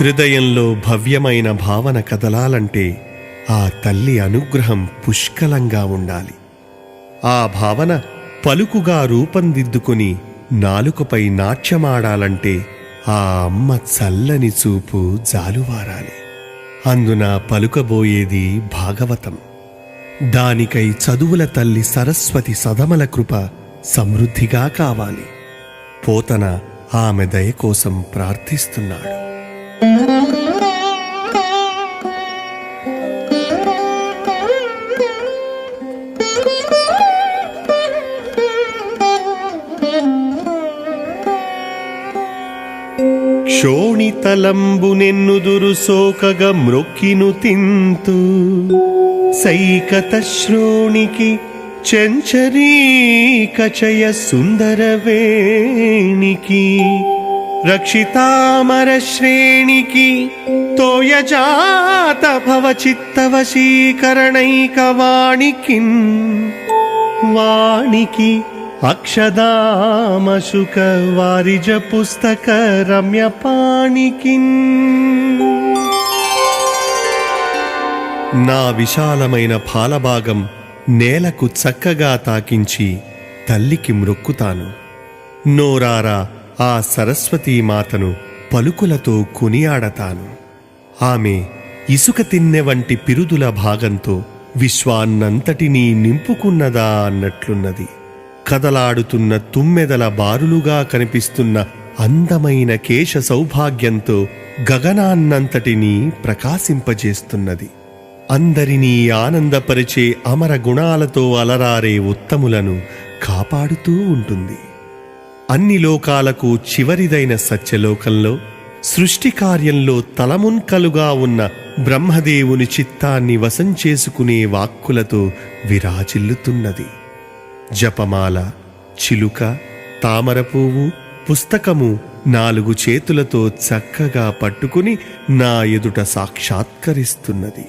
హృదయంలో భవ్యమైన భావన కదలాలంటే ఆ తల్లి అనుగ్రహం పుష్కలంగా ఉండాలి. ఆ భావన పలుకుగా రూపందిద్దుకుని నాలుకపై నాట్యమాడాలంటే ఆ అమ్మ చల్లని చూపు జాలువారాలి. అందున పలుకబోయేది భాగవతం. దానికై చదువుల తల్లి సరస్వతి సదమల కృప సమృద్ధిగా కావాలి. పోతన ఆమె దయ కోసం ప్రార్థిస్తున్నాడు. ಕ್ಷೋಣಿತಲಂಬುನೆನ್ನುದುರು ಸೋಕಗ ಮೃಕ್ಕಿನು ತಿಂತು ಸೈಕತ ಶ್ರೋಣಿಕಿ ಚಂಚರೀಕಚಯ ಸುಂದರ ವೇಣಿಕಿ రక్షితామర శ్రేణికి తోయజాత భవ చిత్తవశీకరణై కవాణికిన్ रक्षितामरश्रेणिकी వారిజ పుస్తక రమ్య పాణికి నా విశాలమైన ఫాలభాగం నేలకు చక్కగా తాకించి తల్లికి మ్రొక్కుతాను. నోరారా ఆ సరస్వతీమాతను పలుకులతో కొనియాడతాను. ఆమె ఇసుక తిన్నె వంటి పిరుదుల భాగంతో విశ్వాన్నంతటినీ నింపుకున్నదా అన్నట్లున్నది. కదలాడుతున్న తుమ్మెదల బారులుగా కనిపిస్తున్న అందమైన కేశ సౌభాగ్యంతో గగనాన్నంతటినీ ప్రకాశింపజేస్తున్నది. అందరినీ ఆనందపరిచే అమర గుణాలతో అలరారే ఉత్తములను కాపాడుతూ ఉంటుంది. అన్ని లోకాలకు చివరిదైన సత్యలోకంలో సృష్టి కార్యంలో తలమున్కలుగా ఉన్న బ్రహ్మదేవుని చిత్తాన్ని వశం చేసుకునే వాక్కులతో విరాజిల్లుతున్నది. జపమాల చిలుక తామర పువ్వు పుస్తకము నాలుగు చేతులతో చక్కగా పట్టుకుని నా ఎదుట సాక్షాత్కరిస్తున్నది.